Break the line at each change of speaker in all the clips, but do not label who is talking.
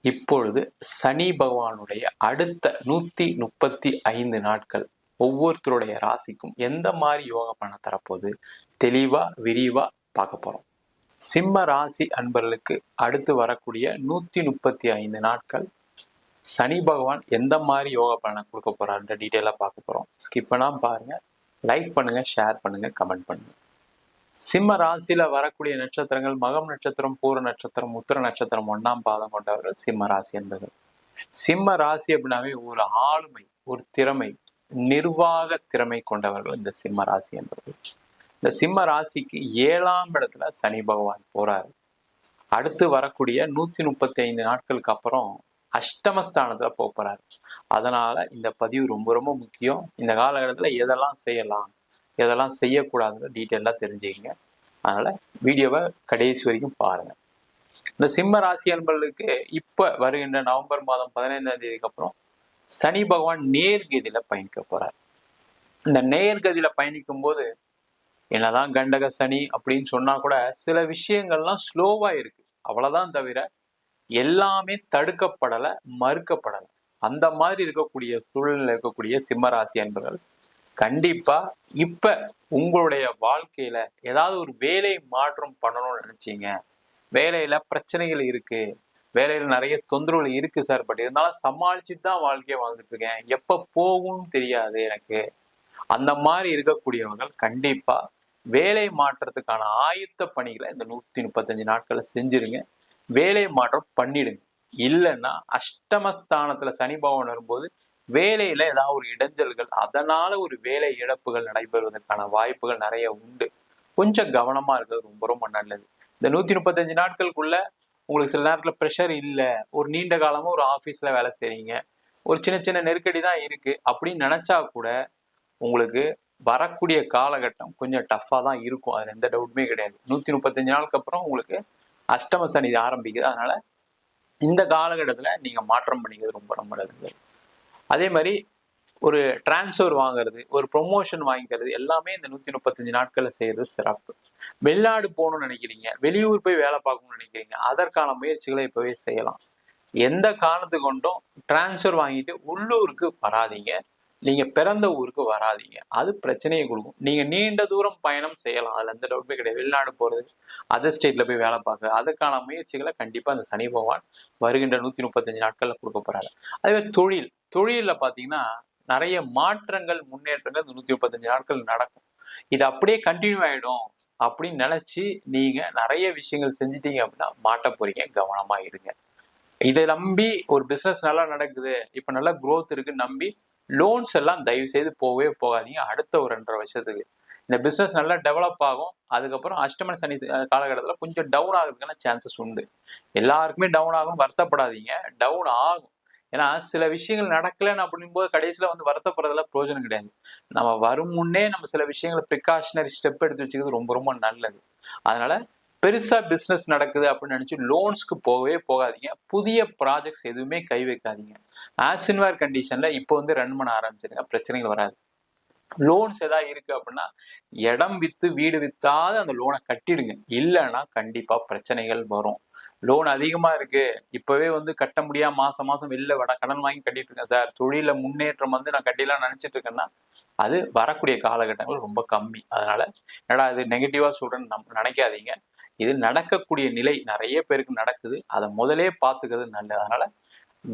இப்பொழுது சனி பகவானுடைய அடுத்த நூத்தி முப்பத்தி ஐந்து நாட்கள் ஒவ்வொருத்தருடைய ராசிக்கும் எந்த மாதிரி யோக பண்ண தரப்போகுது? தெளிவா விரிவா பார்க்க போறோம். சிம்ம ராசி அன்பர்களுக்கு அடுத்து வரக்கூடிய நூத்தி முப்பத்தி ஐந்து நாட்கள் சனி பகவான் எந்த மாதிரி யோகா பலனை கொடுக்க போறாருன்ற டீட்டெயிலாக பார்க்க போறோம். ஸ்கிப் பண்ணாம பாருங்க. லைக் பண்ணுங்க ஷேர் பண்ணுங்க கமெண்ட் பண்ணுங்க. சிம்ம ராசியில வரக்கூடிய நட்சத்திரங்கள் மகம் நட்சத்திரம் பூர நட்சத்திரம் உத்திர நட்சத்திரம் ஒன்னாம் பாதம் கொண்டவர்கள் சிம்ம ராசி என்பது. சிம்ம ராசி அப்படின்னாவே ஒரு ஆளுமை ஒரு திறமை நிர்வாக திறமை கொண்டவர்கள் இந்த சிம்ம ராசி என்பது. இந்த சிம்ம ராசிக்கு ஏழாம் இடத்துல சனி பகவான் போறாரு. அடுத்து வரக்கூடிய நூத்தி முப்பத்தி ஐந்து நாட்களுக்கு அப்புறம் அஷ்டமஸ்தானத்துல போக போறாரு. அதனால இந்த பதிவு ரொம்ப ரொம்ப முக்கியம். இந்த காலகட்டத்துல எதெல்லாம் செய்யலாம் இதெல்லாம் செய்யக்கூடாதுன்னு டீட்டெயிலாக தெரிஞ்சுக்கிங்க. அதனால வீடியோவை கடைசி வரைக்கும் பாருங்க. இந்த சிம்ம ராசி அன்பர்களுக்கு இப்ப வருகின்ற நவம்பர் மாதம் பதினைந்தாம் தேதிக்கு அப்புறம் சனி பகவான் நேர்கதியில பயணிக்க போகிறார் இந்த நேர்கதியில் பயணிக்கும் போது என்னதான் கண்டக சனி அப்படின்னு சொன்னா கூட சில விஷயங்கள்லாம் ஸ்லோவா இருக்கு. அவ்வளவுதான் தவிர எல்லாமே தடுக்கப்படலை மறுக்கப்படலை. அந்த மாதிரி இருக்கக்கூடிய சூழ்நிலை இருக்கக்கூடிய சிம்மராசி அன்பர்கள் கண்டிப்பா இப்ப உங்களுடைய வாழ்க்கையில ஏதாவது ஒரு வேலை மாற்றம் பண்ணணும்னு நினைச்சீங்க. வேலையில பிரச்சனைகள் இருக்கு. வேலையில நிறைய தொந்தரவுகள் இருக்கு சார் பட் இருந்தாலும் சமாளிச்சுட்டு தான் வாழ்க்கையை வாழ்ந்துட்டு இருக்கேன். எப்ப போகும்னு தெரியாது எனக்கு. அந்த மாதிரி இருக்கக்கூடியவங்க கண்டிப்பா வேலை மாற்றத்துக்கான ஆயுத்த பணிகளை இந்த நூத்தி முப்பத்தஞ்சு நாட்களை செஞ்சிருங்க. வேலை மாற்றம் பண்ணிடுங்க. இல்லைன்னா அஷ்டமஸ்தானத்துல சனி பகவான் வரும்போது வேலையில ஏதாவது ஒரு இடைஞ்சல்கள் அதனால ஒரு வேலை இழப்புகள் நடைபெறுவதற்கான வாய்ப்புகள் நிறைய உண்டு. கொஞ்சம் கவனமா இருக்கிறது ரொம்ப ரொம்ப நல்லது. இந்த நூத்தி முப்பத்தஞ்சு நாட்களுக்குள்ள உங்களுக்கு சில நேரத்துல ப்ரெஷர் இல்லை ஒரு நீண்ட காலமா ஒரு ஆஃபீஸில் வேலை செய்றீங்க ஒரு சின்ன சின்ன நெருக்கடி தான் இருக்கு. அப்படின்னு நினைச்சா கூட உங்களுக்கு வரக்கூடிய காலகட்டம் கொஞ்சம் டஃப்பாக தான் இருக்கும். அது எந்த டவுட்டுமே கிடையாது. நூற்றி முப்பத்தஞ்சு நாளுக்கு அப்புறம் உங்களுக்கு அஷ்டம சனி ஆரம்பிக்குது. அதனால இந்த காலகட்டத்தில் நீங்கள் மாற்றம் பண்ணிக்கிறது ரொம்ப ரொம்ப நல்லது. அதே மாதிரி ஒரு டிரான்ஸ்ஃபர் வாங்குறது ஒரு ப்ரொமோஷன் வாங்கிக்கிறது எல்லாமே இந்த நூற்றி முப்பத்தஞ்சு நாட்களில் செய்யறது சிறப்பு. வெளிநாடு போகணும்னு நினைக்கிறீங்க வெளியூர் போய் வேலை பார்க்கணும்னு நினைக்கிறீங்க அதற்கான முயற்சிகளை இப்போவே செய்யலாம். எந்த காரணத்து கொண்டும் டிரான்ஸ்ஃபர் வாங்கிட்டு உள்ளூருக்கு வராதீங்க. நீங்கள் பிறந்த ஊருக்கு வராதீங்க. அது பிரச்சனையை கொடுக்கும். நீங்கள் நீண்ட தூரம் பயணம் செய்யலாம். அதில் எந்த டவுட்டுமே கிடையாது. வெளிநாடு போகிறது அதர் ஸ்டேட்டில் போய் வேலை பார்க்க அதுக்கான முயற்சிகளை கண்டிப்பாக அந்த சனி பகவான் வருகின்ற நூற்றி முப்பத்தஞ்சு நாட்களில் கொடுக்க போகிறாரு அதே மாதிரி தொழில். தொழிலில் பார்த்தீங்கன்னா நிறைய மாற்றங்கள் முன்னேற்றங்கள் இந்த நூற்றி முப்பத்தஞ்சு நாட்கள் நடக்கும். இது அப்படியே கண்டினியூ ஆகிடும் அப்படின்னு நினச்சி நீங்கள் நிறைய விஷயங்கள் செஞ்சிட்டீங்க அப்படின்னா மாட்ட போறீங்க கவனமாக இருங்க. இதை நம்பி ஒரு பிஸ்னஸ் நல்லா நடக்குது இப்போ நல்லா க்ரோத் இருக்குன்னு நம்பி லோன்ஸ் எல்லாம் தயவு செய்து போகவே போகாதீங்க அடுத்த ஒரு ரெண்டரை வருஷத்துக்கு. இந்த பிஸ்னஸ் நல்லா டெவலப் ஆகும் அதுக்கப்புறம் அஷ்டம சனி காலகட்டத்தில் கொஞ்சம் டவுன் ஆகிறதுக்கான சான்சஸ் உண்டு. எல்லாருக்குமே டவுன் ஆகும் வருத்தப்படாதீங்க டவுன் ஆகும். ஏன்னா சில விஷயங்கள் நடக்கலைன்னு அப்படின் போது கடைசியில் வந்து வருத்தப்படுறதுல பிரயோஜனம் கிடையாது. நம்ம வரும் முன்னே நம்ம சில விஷயங்களை ப்ரிகாஷனரி ஸ்டெப் எடுத்து வச்சுக்கிறது ரொம்ப ரொம்ப நல்லது. அதனால பெருசாக பிஸ்னஸ் நடக்குது அப்படின்னு நினச்சி லோன்ஸ்க்கு போகவே போகாதீங்க. புதிய ப்ராஜெக்ட்ஸ் எதுவுமே கை வைக்காதீங்க. ஆசின்வார் கண்டிஷனில் இப்போ வந்து ரன் பண்ண ஆரம்பிச்சிருங்க. பிரச்சனைகள் வராது. லோன்ஸ் எதாவது இருக்கு அப்படின்னா இடம் வித்து வீடு வித்தாத அந்த லோனை கட்டிடுங்க. இல்லைன்னா கண்டிப்பா பிரச்சனைகள் வரும். லோன் அதிகமா இருக்கு. இப்பவே வந்து கட்ட முடியாம மாசம் மாசம் வெளில வட கடன் வாங்கி கட்டிட்டு இருக்கேன் சார். தொழில முன்னேற்றம் வந்து நான் கட்டிலாம் நினைச்சிட்டு இருக்கேன்னா அது வரக்கூடிய காலகட்டங்கள் ரொம்ப கம்மி. அதனால என்னடா இது நெகட்டிவா சொல்றேன்னு நம் நினைக்காதீங்க. இது நடக்கக்கூடிய நிலை நிறைய பேருக்கு நடக்குது. அதை முதலே பார்த்துக்கிறது நல்லது. அதனால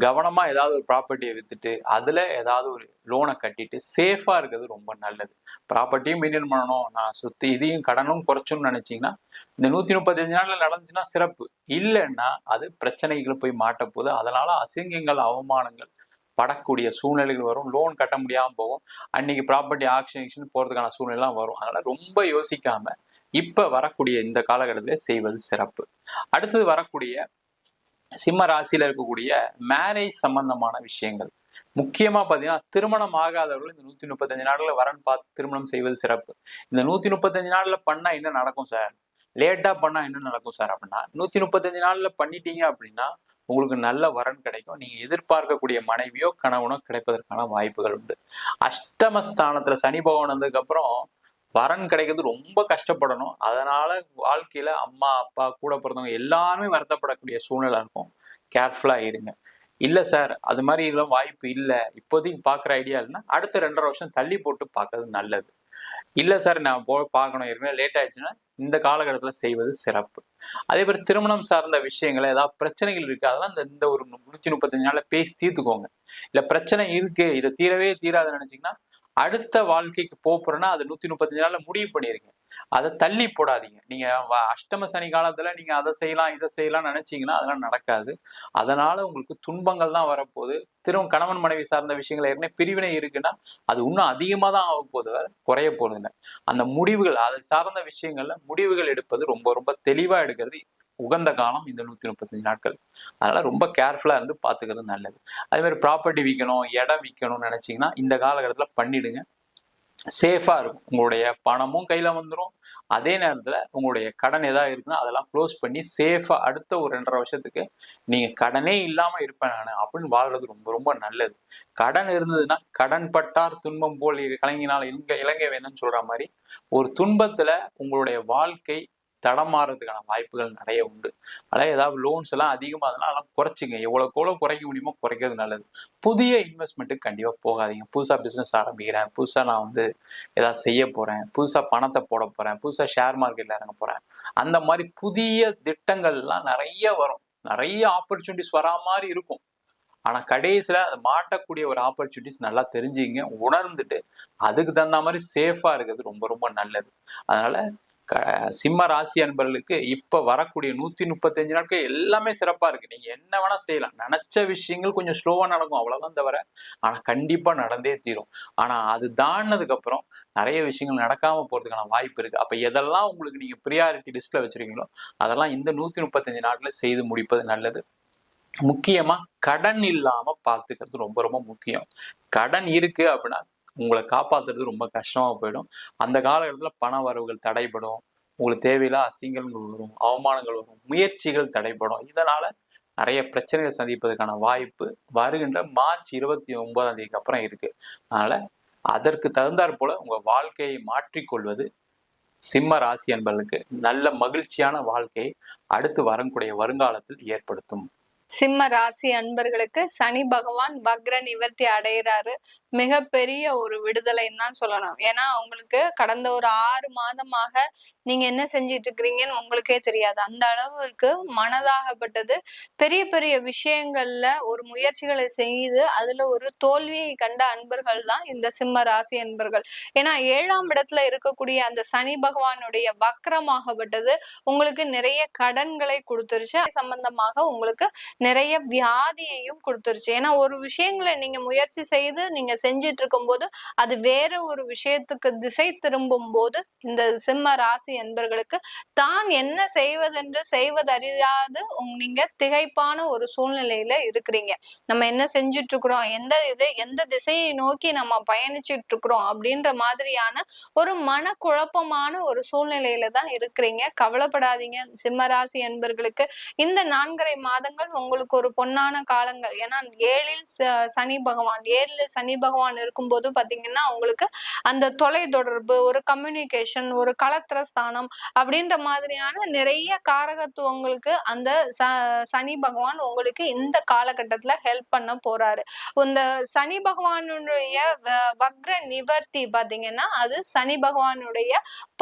கவனமா ஏதாவது ஒரு ப்ராப்பர்ட்டியை வித்துட்டு அதுல ஏதாவது ஒரு லோனை கட்டிட்டு சேஃபாக இருக்கிறது ரொம்ப நல்லது. ப்ராப்பர்ட்டியும் மெயின்டைன் பண்ணணும். நான் சுற்றி இதையும் கடனும் குறைச்சணும்னு நினைச்சீங்கன்னா இந்த நூத்தி முப்பத்தஞ்சு நாளில் நடந்துச்சுன்னா சிறப்பு. இல்லைன்னா அது பிரச்சனைகளை போய் மாட்டப்போகுது அதனால் அதனால அசிங்கங்கள் அவமானங்கள் படக்கூடிய சூழ்நிலைகள் வரும். லோன் கட்ட முடியாம போகும். அன்னைக்கு ப்ராப்பர்ட்டி ஆக்ஷன் போறதுக்கான சூழ்நிலாம் வரும். அதனால் ரொம்ப யோசிக்காம இப்ப வரக்கூடிய இந்த காலகட்டத்தில் செய்வது சிறப்பு. அடுத்தது வரக்கூடிய சிம்ம ராசியில இருக்கக்கூடிய மேரேஜ் சம்பந்தமான விஷயங்கள். முக்கியமா பாத்தீங்கன்னா திருமணம் ஆகாதவர்கள் இந்த நூத்தி முப்பத்தஞ்சு நாள்ல வரன் பார்த்து திருமணம் செய்வது சிறப்பு. இந்த நூத்தி முப்பத்தஞ்சு நாள்ல பண்ணா என்ன நடக்கும் சார் லேட்டா பண்ணா என்ன நடக்கும் சார் அப்படின்னா நூத்தி முப்பத்தஞ்சு நாள்ல பண்ணிட்டீங்க அப்படின்னா உங்களுக்கு நல்ல வரன் கிடைக்கும். நீங்க எதிர்பார்க்கக்கூடிய மனைவியோ கணவனோ கிடைப்பதற்கான வாய்ப்புகள் உண்டு. அஷ்டமஸ்தானத்துல சனி பகவான் வந்ததுக்கு அப்புறம் வரன் கிடைக்கிறது ரொம்ப கஷ்டப்படணும். அதனால வாழ்க்கையில அம்மா அப்பா கூட பிறந்தவங்க எல்லாருமே வருத்தப்படக்கூடிய சூழ்நிலை இருக்கும். கேர்ஃபுல்லா இருங்க. இல்ல சார் அது மாதிரி எல்லாம் வாய்ப்பு இல்லை. இப்போதைக்கு பாக்குற ஐடியா இல்லைன்னா அடுத்த ரெண்டரை வருஷம் தள்ளி போட்டு பார்க்கறது நல்லது. இல்ல சார் நான் போ பார்க்கணும் ஏற்கனவே லேட் ஆயிடுச்சுன்னா இந்த காலகட்டத்துல செய்வது சிறப்பு. அதே மாதிரி திருமணம் சார்ந்த விஷயங்கள் ஏதாவது பிரச்சனைகள் இருக்கு அதெல்லாம் இந்த இந்த ஒரு நூத்தி முப்பத்தஞ்சு நாளில் பேசி தீர்த்துக்கோங்க. இல்ல பிரச்சனை இருக்கு இதை தீரவே தீராதுன்னு நினைச்சீங்கன்னா அடுத்த வாழ்க்கைக்கு போறேன்னா அது நூத்தி முப்பத்தஞ்சு நாள்ல முடிவு பண்ணிருங்க. அதை தள்ளி போடாதீங்க. நீங்க அஷ்டம சனி காலத்துல நீங்க அதை செய்யலாம் இதை செய்யலாம் நினைச்சீங்கன்னா அதெல்லாம் நடக்காது. அதனால உங்களுக்கு துன்பங்கள் தான் வரப்போகுது. திரும்ப கணவன் மனைவி சார்ந்த விஷயங்கள் ஏற்கனவே பிரிவினை இருக்குன்னா அது இன்னும் அதிகமா தான் ஆக போகுது குறைய போறது இல்லை. அந்த முடிவுகள் அதை சார்ந்த விஷயங்கள்ல முடிவுகள் எடுப்பது ரொம்ப ரொம்ப தெளிவா எடுக்கிறது உகந்த காலம் இந்த நூத்தி முப்பத்தஞ்சு நாட்கள். அதனால ரொம்ப கேர்ஃபுல்லா இருந்து பாத்துக்கிறது நல்லது. அதே மாதிரி ப்ராப்பர்ட்டி விற்கணும் இடம் விற்கணும்னு நினைச்சீங்கன்னா இந்த காலகட்டத்தில் பண்ணிடுங்க. சேஃபா இருக்கும். உங்களுடைய பணமும் கையில வந்துடும் அதே நேரத்துல உங்களுடைய கடன் ஏதாவது இருக்குன்னா அதெல்லாம் க்ளோஸ் பண்ணி சேஃபா அடுத்த ஒரு ரெண்டரை வருஷத்துக்கு நீங்க கடனே இல்லாம இருப்பேன் நான் அப்படின்னு வாழ்றது ரொம்ப ரொம்ப நல்லது. கடன் இருந்ததுன்னா கடன் பட்டார் துன்பம் போல் கலங்கினால் இலங்கை இலங்கை வேணும்னு சொல்ற மாதிரி ஒரு துன்பத்துல உங்களுடைய வாழ்க்கை தடமாறதுக்கான வாய்ப்புகள் நிறைய உண்டு. அதாவது ஏதாவது லோன்ஸ் எல்லாம் அதிகமாக அதெல்லாம் அதெல்லாம் குறைச்சிங்க. எவ்வளோக்கு எவ்வளோ குறைக்க முடியுமோ குறைக்கிறது நல்லது. புதிய இன்வெஸ்ட்மெண்ட்டுக்கு கண்டிப்பாக போகாதீங்க. புதுசாக பிஸ்னஸ் ஆரம்பிக்கிறேன். புதுசாக நான் வந்து ஏதாவது செய்ய போகிறேன் புதுசாக பணத்தை போட போகிறேன் புதுசாக ஷேர் மார்க்கெட்டில் இறங்க போகிறேன் அந்த மாதிரி புதிய திட்டங்கள்லாம் நிறைய வரும். நிறைய ஆப்பர்ச்சுனிட்டிஸ் வரா மாதிரி இருக்கும். ஆனால் கடைசியில் அதை மாட்டக்கூடிய ஒரு ஆப்பர்ச்சுனிட்டிஸ் நல்லா தெரிஞ்சுங்க உணர்ந்துட்டு அதுக்கு தகுந்த மாதிரி சேஃபாக இருக்கிறது ரொம்ப ரொம்ப நல்லது. அதனால சிம்ம ராசி அன்பர்களுக்கு இப்ப வரக்கூடிய நூத்தி முப்பத்தஞ்சு நாட்கள் எல்லாமே சிறப்பா இருக்கு. நீங்க என்ன வேணா செய்யலாம். நினைச்ச விஷயங்கள் கொஞ்சம் ஸ்லோவா நடக்கும் அவ்வளவுதான் தவிர ஆனா கண்டிப்பா நடந்தே தீரும். ஆனா அது தாண்டினதுக்கு அப்புறம் நிறைய விஷயங்கள் நடக்காம போறதுக்கான வாய்ப்பு இருக்கு. அப்ப எதெல்லாம் உங்களுக்கு நீங்க ப்ரியாரிட்டி லிஸ்ட்ல வச்சிருக்கீங்களோ அதெல்லாம் இந்த நூத்தி முப்பத்தஞ்சு நாட்ல செய்து முடிப்பது நல்லது. முக்கியமா கடன் இல்லாம பார்த்துக்கிறது ரொம்ப ரொம்ப முக்கியம். கடன் இருக்கு அப்படின்னா உங்களை காப்பாத்துறது ரொம்ப கஷ்டமா போயிடும். அந்த காலகட்டத்தில் பண வரவுகள் தடைபடும். உங்களுக்கு தேவையில்லா அசிங்கங்கள் வரும் அவமானங்கள் வரும் முயற்சிகள் தடைபடும். இதனால நிறைய பிரச்சனைகள் சந்திப்பதற்கான வாய்ப்பு வருகின்ற மார்ச் இருபத்தி ஒன்பதாம் தேதிக்கு அப்புறம் இருக்கு. அதனால அதற்கு தகுந்தாற் போல உங்க வாழ்க்கையை மாற்றிக்கொள்வது சிம்ம ராசி என்பதற்கு நல்ல மகிழ்ச்சியான வாழ்க்கையை அடுத்து வரக்கூடிய வருங்காலத்தில் ஏற்படுத்தும்.
சிம்ம ராசி அன்பர்களுக்கு சனி பகவான் வக்ர நிவர்த்தி அடைகிறாரு மிகப்பெரிய ஒரு விடுதலைன்னு தான் சொல்லணும். ஏன்னா உங்களுக்கு கடந்த ஒரு ஆறு மாதமாக நீங்க என்ன செஞ்சிட்டு இருக்கிறீங்கன்னு உங்களுக்கே தெரியாது. அந்த அளவுக்கு மனதாகப்பட்டது. பெரிய பெரிய விஷயங்கள்ல ஒரு முயற்சிகளை செய்து அதுல ஒரு தோல்வியை கண்ட அன்பர்கள் தான் இந்த சிம்ம ராசி அன்பர்கள். ஏன்னா ஏழாம் இடத்துல இருக்கக்கூடிய அந்த சனி பகவானுடைய வக்ரமாகப்பட்டது உங்களுக்கு நிறைய கடன்களை கொடுத்துருச்சு. சம்பந்தமாக உங்களுக்கு நிறைய வியாதியையும் கொடுத்துருச்சு. ஏன்னா ஒரு விஷயங்களை நீங்க முயற்சி செய்து நீங்க செஞ்சிட்டு இருக்கும் போது அது வேற ஒரு விஷயத்துக்கு திசை திரும்பும் போது இந்த சிம்ம ராசி என்பர்களுக்கு தான் என்ன செய்வதென்று செய்வதறியாது நீங்க திகைப்பான ஒரு சூழ்நிலையில இருக்கிறீங்க. நம்ம என்ன செஞ்சுட்டு இருக்கிறோம் எந்த இது எந்த திசையை நோக்கி நம்ம பயணிச்சிட்டு இருக்கிறோம் அப்படின்ற மாதிரியான ஒரு மன குழப்பமான ஒரு சூழ்நிலையில தான் இருக்கிறீங்க. கவலைப்படாதீங்க. சிம்மராசி என்பர்களுக்கு இந்த நான்கரை மாதங்கள் உங்களுக்கு ஒரு பொன்னான காலங்கள். ஏன்னா ஏழில் சனி பகவான் ஏழில் சனி பகவான் இருக்கும்போது பாத்தீங்கன்னா உங்களுக்கு அந்த தொலை தொடர்பு ஒரு கம்யூனிகேஷன் ஒரு களத்திர ஸ்தானம் அப்படின்ற மாதிரியான நிறைய காரகத்துவங்களுக்கு அந்த சனி பகவான் உங்களுக்கு இந்த காலகட்டத்துல ஹெல்ப் பண்ண போறாரு. இந்த சனி பகவானுடைய வக்ர நிவர்த்தி பாத்தீங்கன்னா அது சனி பகவானுடைய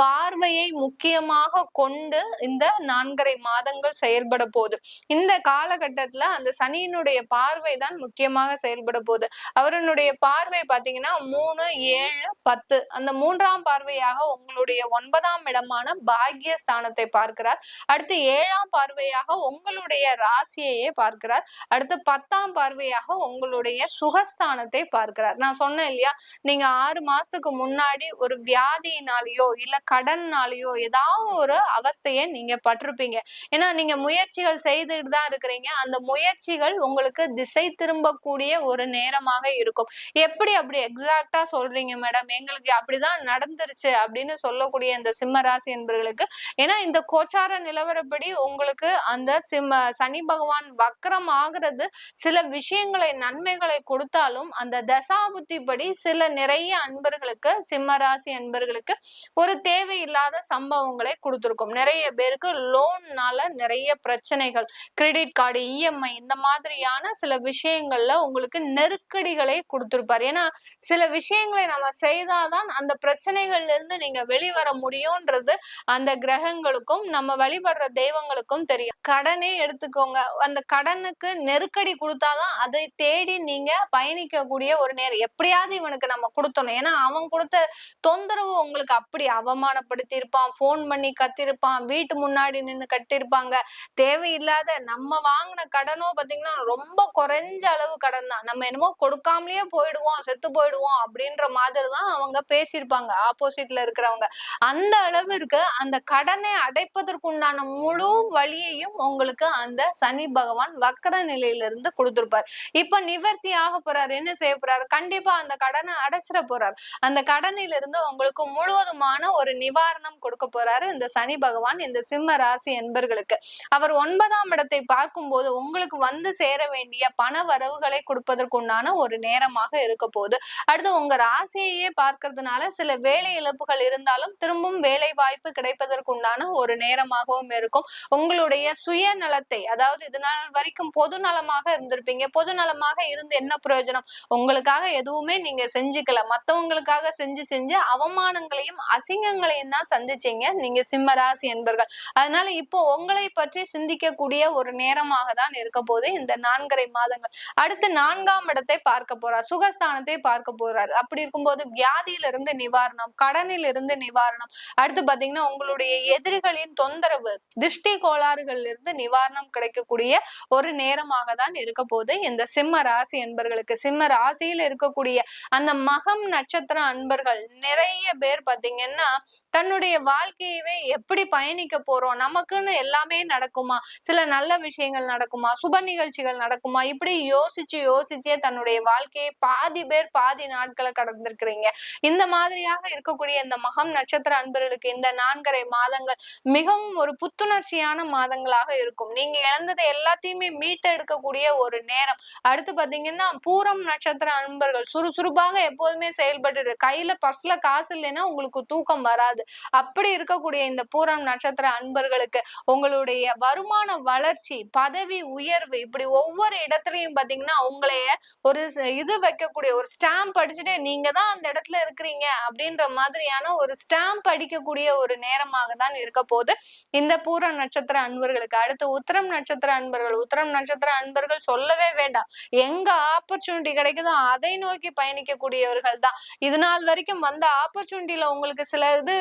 பார்வையை முக்கியமாக கொண்டு இந்த நான்கரை மாதங்கள் செயல்பட போகுது. இந்த காலகட்ட காலகட்டத்துல அந்த சனியினுடைய பார்வை தான் முக்கியமாக செயல்பட போகுது. அவரனுடைய பார்வை பாத்தீங்கன்னா மூணு ஏழு பத்து. அந்த மூன்றாம் பார்வையாக உங்களுடைய ஒன்பதாம் இடமான பாக்கிய ஸ்தானத்தை பார்க்கிறார். அடுத்து ஏழாம் பார்வையாக உங்களுடைய ராசியையே பார்க்கிறார். அடுத்து பத்தாம் பார்வையாக உங்களுடைய சுகஸ்தானத்தை பார்க்கிறார். நான் சொன்னேன் இல்லையா? நீங்க ஆறு மாசத்துக்கு முன்னாடி ஒரு வியாதியினாலேயோ இல்ல கடன்னாலேயோ ஏதாவது ஒரு அவஸ்தையை நீங்க பட்டிருப்பீங்க. ஏன்னா நீங்க முயற்சிகள் செய்துட்டு தான் இருக்கிறீங்க. அந்த முயற்சிகள் உங்களுக்கு திசை திரும்பக்கூடிய ஒரு நேரமாக இருக்கும். எப்படி அப்படி எக்ஸாக்டா சொல்றீங்க மேடம் எங்களுக்கு அப்படிதான் நடந்துருச்சு அப்படின்னு சொல்லக்கூடிய இந்த சிம்ம ராசி என்பவர்களுக்கு ஏன்னா இந்த கோச்சார நிலவரப்படி உங்களுக்கு அந்த சிம்ம சனி பகவான் வக்கரம் ஆகிறது சில விஷயங்களை நன்மைகளை கொடுத்தாலும் அந்த தசாபுத்தி படி சில நிறைய அன்பர்களுக்கு சிம்ம ராசி அன்பர்களுக்கு ஒரு தேவையில்லாத சம்பவங்களை கொடுத்துருக்கும். நிறைய பேருக்கு லோன்னால நிறைய பிரச்சனைகள் கிரெடிட் கார்டு இஎம்ஐ இந்த மாதிரியான சில விஷயங்கள்ல உங்களுக்கு நெருக்கடிகளை கொடுத்திருப்பாரு. ஏன்னா சில விஷயங்களை நம்ம செய்தாதான் அந்த பிரச்சனைகள்ல இருந்து நீங்க வெளிவர முடியும்ன்றது அந்த கிரகங்களுக்கும் நம்ம வழிபடுற தெய்வங்களுக்கும் தெரியும். கடனே எடுத்துக்கோங்க. அந்த கடனுக்கு நெருக்கடி கொடுத்தாதான் அதை தேடி நீங்க பயணிக்கக்கூடிய ஒரு நேரம். எப்படியாவது இவனுக்கு நம்ம கொடுத்தணும். ஏன்னா அவன் கொடுத்த தொந்தரவு உங்களுக்கு அப்படி அவமானப்படுத்தி இருப்பான் பண்ணி கத்திருப்பான் வீட்டு முன்னாடி நின்னு கட்டியிருப்பாங்க. தேவையில்லாத நம்ம வாங்கின கடனோ பாத்தீங்கன்னா ரொம்ப குறைஞ்ச அளவு கடன் தான். நம்ம என்னமோ கொடுக்காமலேயே போயிடுவோம் செத்து போயிடுவோம் அப்படின்ற மாதிரி தான் அவங்க பேசியிருப்பாங்க. ஆப்போசிட்ல இருக்கிறவங்க. அந்த அளவிற்கு அந்த கடனை அடைப்பதற்குண்டான முழு வழியையும் உங்களுக்கு அந்த சனி பகவான் வக்கர நிலையிலிருந்து கொடுத்துருப்பார். இப்ப நிவர்த்தி ஆக போறாரு. என்ன செய்ய போறாரு? கண்டிப்பா அந்த கடனை அடைச்சிட போறாரு. அந்த கடனிலிருந்து உங்களுக்கு முழுவதுமான ஒரு நிவாரணம் கொடுக்க போறாரு இந்த சனி பகவான் இந்த சிம்ம ராசி என்பர்களுக்கு. அவர் ஒன்பதாம் இடத்தை பார்க்கும்போது உங்களுக்கு வந்து சேர வேண்டிய பண வரவுகளை கொடுப்பதற்குண்டான ஒரு நேரமாக இருக்க போகுது. அடுத்து உங்க ராசியையே பார்க்கறதுனால சில வேலை இழப்புகள் இருந்தாலும் திரும்பவும் வேலை வாய்ப்பு கிடைப்பதற்குண்டான ஒரு நேரமாகவும் இருக்கும். உங்களுடைய சுயநலத்தை அதாவது இது நாள் வரைக்கும் பொது நலமாக இருந்திருப்பீங்க. பொது நலமாக இருந்து என்ன பிரயோஜனம்? உங்களுக்காக எதுவுமே நீங்க செஞ்சுக்கல. மத்தவங்களுக்காக செஞ்சு செஞ்சு அவமானங்களையும் அசிங்கங்களையும் தான் சந்திச்சீங்க. நீங்க சிம்ம ராசி என்பர்கள். அதனால இப்போ உங்களை பற்றி சிந்திக்கக்கூடிய ஒரு நேரமாக தான் தான் இருக்க போது இந்த நான்கரை மாதங்கள். அடுத்து நான்காம் இடத்தை பார்க்க போறார். சுகஸ்தானத்தை பார்க்க போறார். அப்படி இருக்கும்போது வியாதியில இருந்து நிவாரணம் கடனில் இருந்து நிவாரணம். அடுத்து பாத்தீங்கன்னா உங்களுடைய எதிரிகளின் தொந்தரவு திருஷ்டி கோளாறுகள்ல இருந்து நிவாரணம் கிடைக்கக்கூடிய ஒரு நேரமாக தான் இருக்க போது இந்த சிம்ம ராசி என்பர்களுக்கு சிம்ம ராசியில் இருக்கக்கூடிய அந்த மகம் நட்சத்திர அன்பர்கள் நிறைய பேர் பாத்தீங்கன்னா தன்னுடைய வாழ்க்கையவே எப்படி பயணிக்க போறோம்? நமக்குன்னு எல்லாமே நடக்குமா? சில நல்ல விஷயங்கள் நடக்குமா? நடக்குமா? சுப நிகழ்ச்சிகள் நடக்குமா? இப்படி யோசிச்சு யோசிச்சே தன்னுடைய வாழ்க்கையை பாதி பேர் பாதி நாட்களை கடந்திருக்கிறீங்க. இந்த மாதிரியாக இருக்கக்கூடிய இந்த மகம் நட்சத்திர அன்பர்களுக்கு இந்த நான்கரை மாதங்கள் மிகவும் ஒரு புத்துணர்ச்சியான மாதங்களாக இருக்கும். நீங்க இழந்ததை எல்லாத்தையுமே மீட்டெடுக்கக்கூடிய ஒரு நேரம். அடுத்து பாத்தீங்கன்னா பூரம் நட்சத்திர அன்பர்கள் சுறுசுறுப்பாக எப்போதுமே செயல்பட்டு கையில பர்ஸ்ல காசு இல்லைன்னா உங்களுக்கு தூக்கம் வராது. அப்படி இருக்கக்கூடிய இந்த பூரம் நட்சத்திர அன்பர்களுக்கு உங்களுடைய வருமான வளர்ச்சி பதவி உயர்வு இப்படி ஒவ்வொரு இடத்துலயும் பாத்தீங்கன்னா உங்களைய ஒரு இது வைக்கக்கூடிய ஒரு ஸ்டாம்ப் அடிச்சுட்டு நீங்க தான் அந்த இடத்துல இருக்கிறீங்க அப்படின்ற மாதிரியான ஒரு ஸ்டாம்ப் அடிக்கக்கூடிய ஒரு நேரமாக தான் இருக்க போது இந்த பூர நட்சத்திர அன்பர்களுக்கு அடுத்து உத்தரம் நட்சத்திர அன்பர்கள் உத்தரம் நட்சத்திர அன்பர்கள் சொல்லவே வேண்டாம். எங்க ஆப்பர்ச்சுனிட்டி கிடைக்குதோ அதை நோக்கி பயணிக்கக்கூடியவர்கள் தான். இது நாள் வரைக்கும் வந்த ஆப்பர்ச்சுனிட்டில உங்களுக்கு சில இது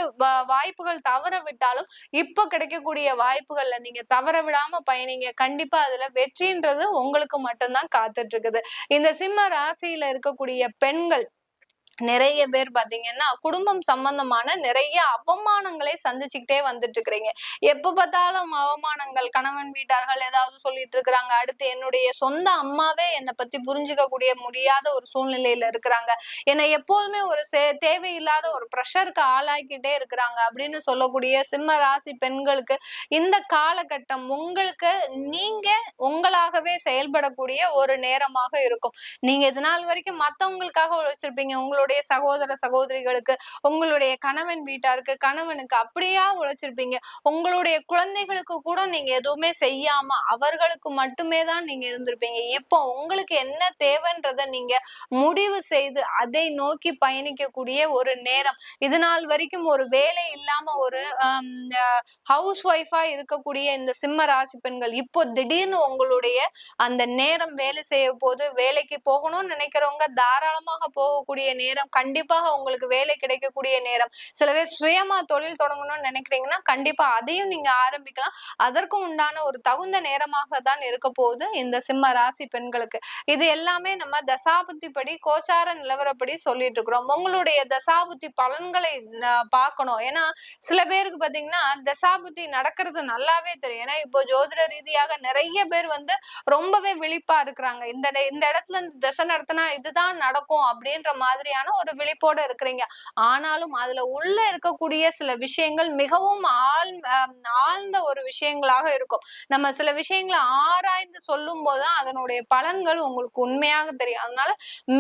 வாய்ப்புகள் தவற விட்டாலும் இப்ப கிடைக்கக்கூடிய வாய்ப்புகள்ல நீங்க தவற விடாம பயணிங்க. கண்டிப்பா அதுல வெற்றின்றது உங்களுக்கு மட்டும்தான் காத்துட்டு இருக்குது. இந்த சிம்ம ராசியில இருக்கக்கூடிய பெண்கள் நிறைய பேர் பாத்தீங்கன்னா குடும்பம் சம்பந்தமான நிறைய அவமானங்களை சந்திச்சுக்கிட்டே வந்துட்டு இருக்கிறீங்க எப்ப பார்த்தாலும் அவமானங்கள் கணவன் வீட்டார்கள் ஏதாவது சொல்லிட்டு இருக்கிறாங்க. அடுத்து என்னுடைய சொந்த அம்மாவே என்னை பத்தி புரிஞ்சுக்க கூடிய முடியாத ஒரு சூழ்நிலையில இருக்கிறாங்க. என்னை எப்போதுமே ஒரு சே- தேவையில்லாத ஒரு ப்ரெஷருக்கு ஆளாக்கிட்டே இருக்கிறாங்க அப்படின்னு சொல்லக்கூடிய சிம்ம ராசி பெண்களுக்கு இந்த காலகட்டம் உங்களுக்கு நீங்க உங்களாகவே செயல்படக்கூடிய ஒரு நேரமாக இருக்கும். நீங்க இது நாள் வரைக்கும் மத்தவங்களுக்காக உழைச்சிருப்பீங்க. உங்களுடைய உங்களுடைய சகோதர சகோதரிகளுக்கு உங்களுடைய கணவன் வீட்டாருக்கு கணவனுக்கு அப்படியா உழைச்சிருப்பீங்க? உங்களுடைய குழந்தைகளுக்கு கூட நீங்க எதுவுமே செய்யாம அவர்களுக்கு மட்டுமே தான் நீங்க இருந்திருப்பீங்க. இப்போ உங்களுக்கு என்ன தேவைன்றத நீங்க முடிவு செய்து அதை நோக்கி பயணிக்கக்கூடிய ஒரு நேரம். இது நாள் வரைக்கும் ஒரு வேலை இல்லாம ஒரு ஹவுஸ் ஒய்ஃபா இருக்கக்கூடிய இந்த சிம்ம ராசி பெண்கள் இப்போ திடீர்னு உங்களுடைய அந்த நேரம் வேலை செய்ய போது வேலைக்கு போகணும்னு நினைக்கிறவங்க தாராளமாக போகக்கூடிய நேரம் கண்டிப்பாக உங்களுக்கு வேலை கிடைக்கக்கூடிய நேரம். சில பேர் சுயமா தொழில் தொடங்கணும்னு நினைக்கிறீங்கன்னா கண்டிப்பா அதையும் நீங்க ஆரம்பிக்கலாம். அதற்கும் உண்டான ஒரு தகுந்த நேரமாக தான் இருக்க போகுது இந்த சிம்ம ராசி பெண்களுக்கு. இது எல்லாமே நம்ம தசாபுத்தி படி கோச்சார நிலவரப்படி சொல்லிட்டு இருக்கிறோம். உங்களுடைய தசாபுத்தி பலன்களை பார்க்கணும். ஏன்னா சில பேருக்கு பாத்தீங்கன்னா தசாபுத்தி நடக்கிறது நல்லாவே தெரியும். ஏன்னா இப்போ ஜோதிட ரீதியாக நிறைய பேர் வந்து ரொம்பவே விழிப்பா இருக்கிறாங்க. இந்த இந்த இடத்துல இருந்து தசை நடத்தினா இதுதான் நடக்கும் அப்படின்ற மாதிரியான ஒரு விழிப்போட இருக்கிறீங்க. ஆனாலும் அதுல உள்ள இருக்கக்கூடிய சில விஷயங்கள் மிகவும் ஆழ் ஆழ்ந்த ஒரு விஷயங்களாக இருக்கும். நம்ம சில விஷயங்களை ஆராய்ந்து சொல்லும் போதுதான் அதனுடைய பலன்கள் உங்களுக்கு உண்மையாக தெரியும். அதனால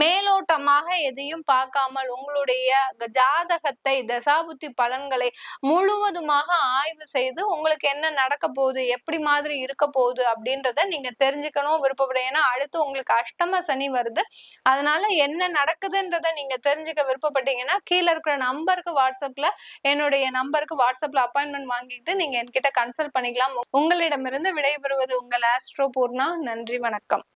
மேலோட்டமாக எதையும் பார்க்காமல் உங்களுடைய ஜாதகத்தை தசாபுத்தி பலன்களை முழுவதுமாக ஆய்வு செய்து உங்களுக்கு என்ன நடக்க போகுது எப்படி மாதிரி இருக்க போகுது அப்படின்றத நீங்க தெரிஞ்சுக்கணும் விருப்பப்படும் ஏன்னா அடுத்து உங்களுக்கு அஷ்டம சனி வருது. அதனால என்ன நடக்குதுன்றத நீங்க நீங்க தெரிஞ்சுக்க விருப்பப்பட்டீங்கன்னா கீழே இருக்கிற நம்பருக்கு வாட்ஸ்அப்ல என்னுடைய நம்பருக்கு வாட்ஸ்அப்ல அப்பாயின்மெண்ட் வாங்கிட்டு நீங்க என்கிட்ட கன்சல்ட் பண்ணிக்கலாம். உங்களிடமிருந்து விடைபெறுவது உங்கள் ஆஸ்ட்ரோ பூர்ணா. நன்றி வணக்கம்.